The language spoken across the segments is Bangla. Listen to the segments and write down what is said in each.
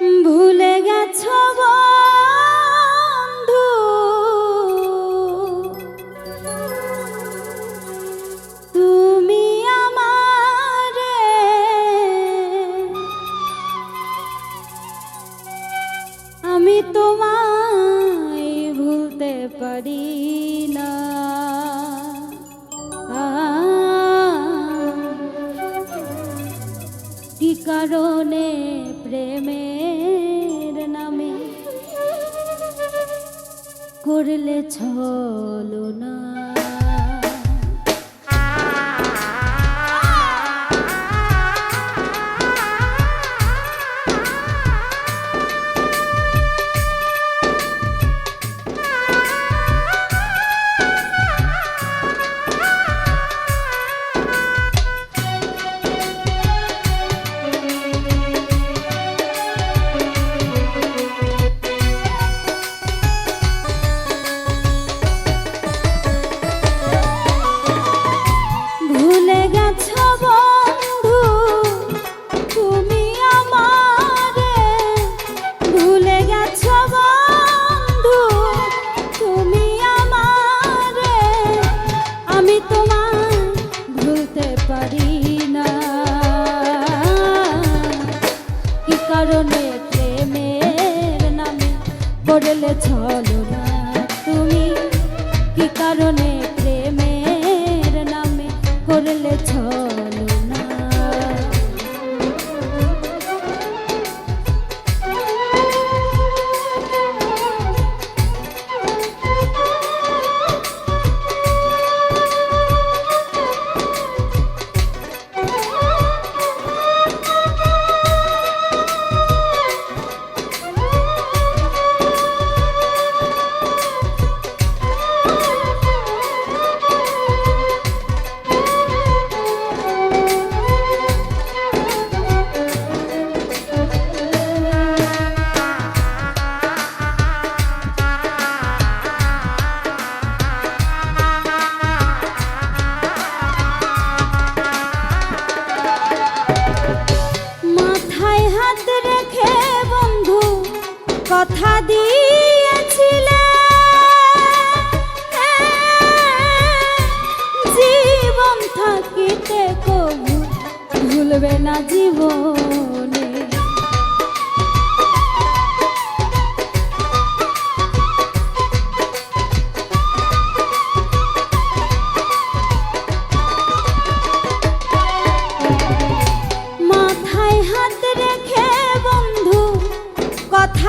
ভুলে গেছ বন্ধু? তুমি আমার আমি তোমায় ভুলতে পারি না। কি কারণে করলে ছলনা। করলে চলে কথা দিয়েছিলে। হ্যাঁ, জীবন থাকিতে কবু ভুলবে না জীবনে।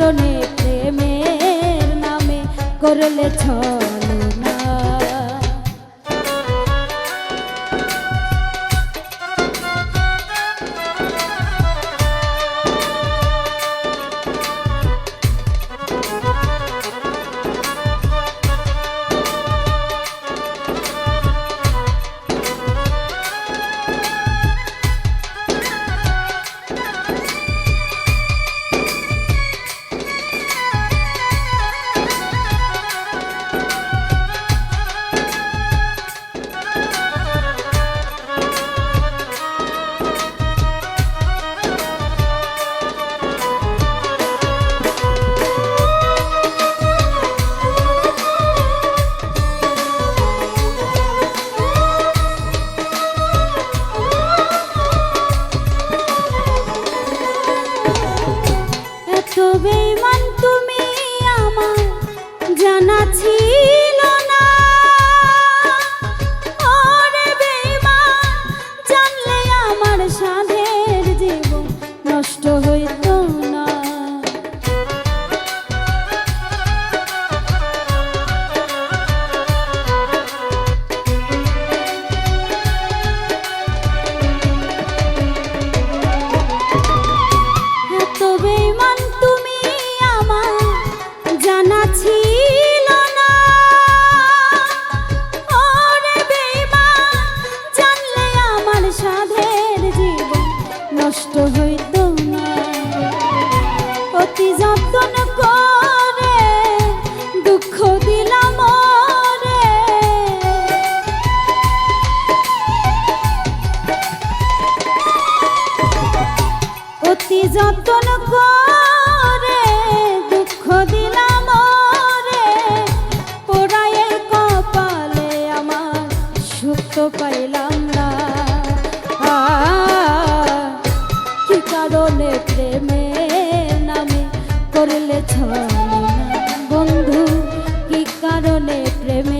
চরণে প্রেমের নামে করলে ছয় অতি যত্ন কারণে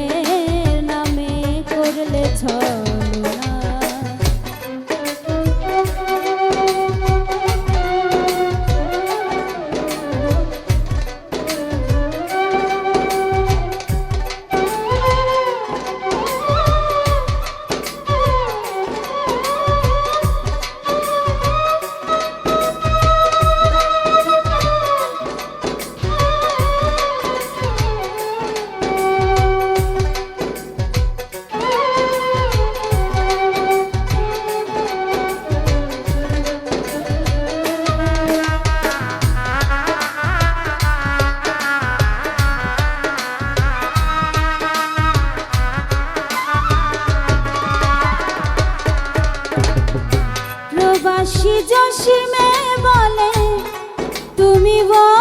জসিমে বলে তুমি বন্ধুহীনা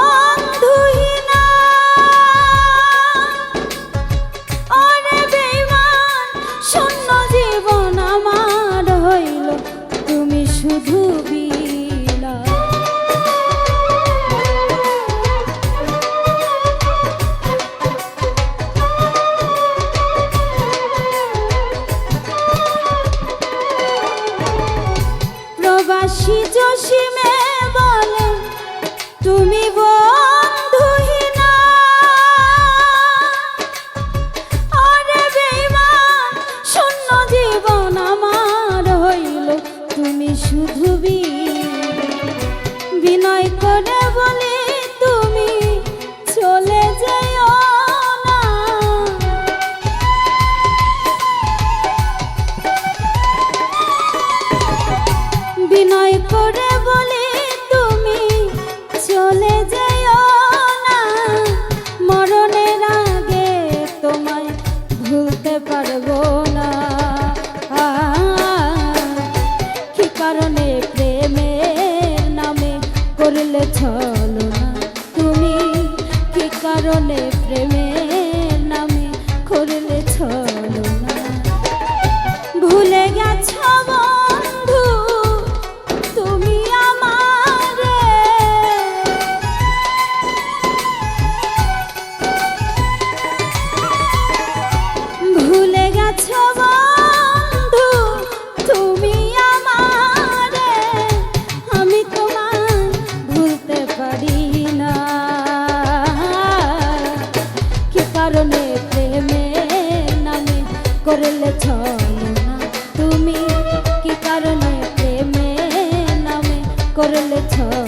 করলে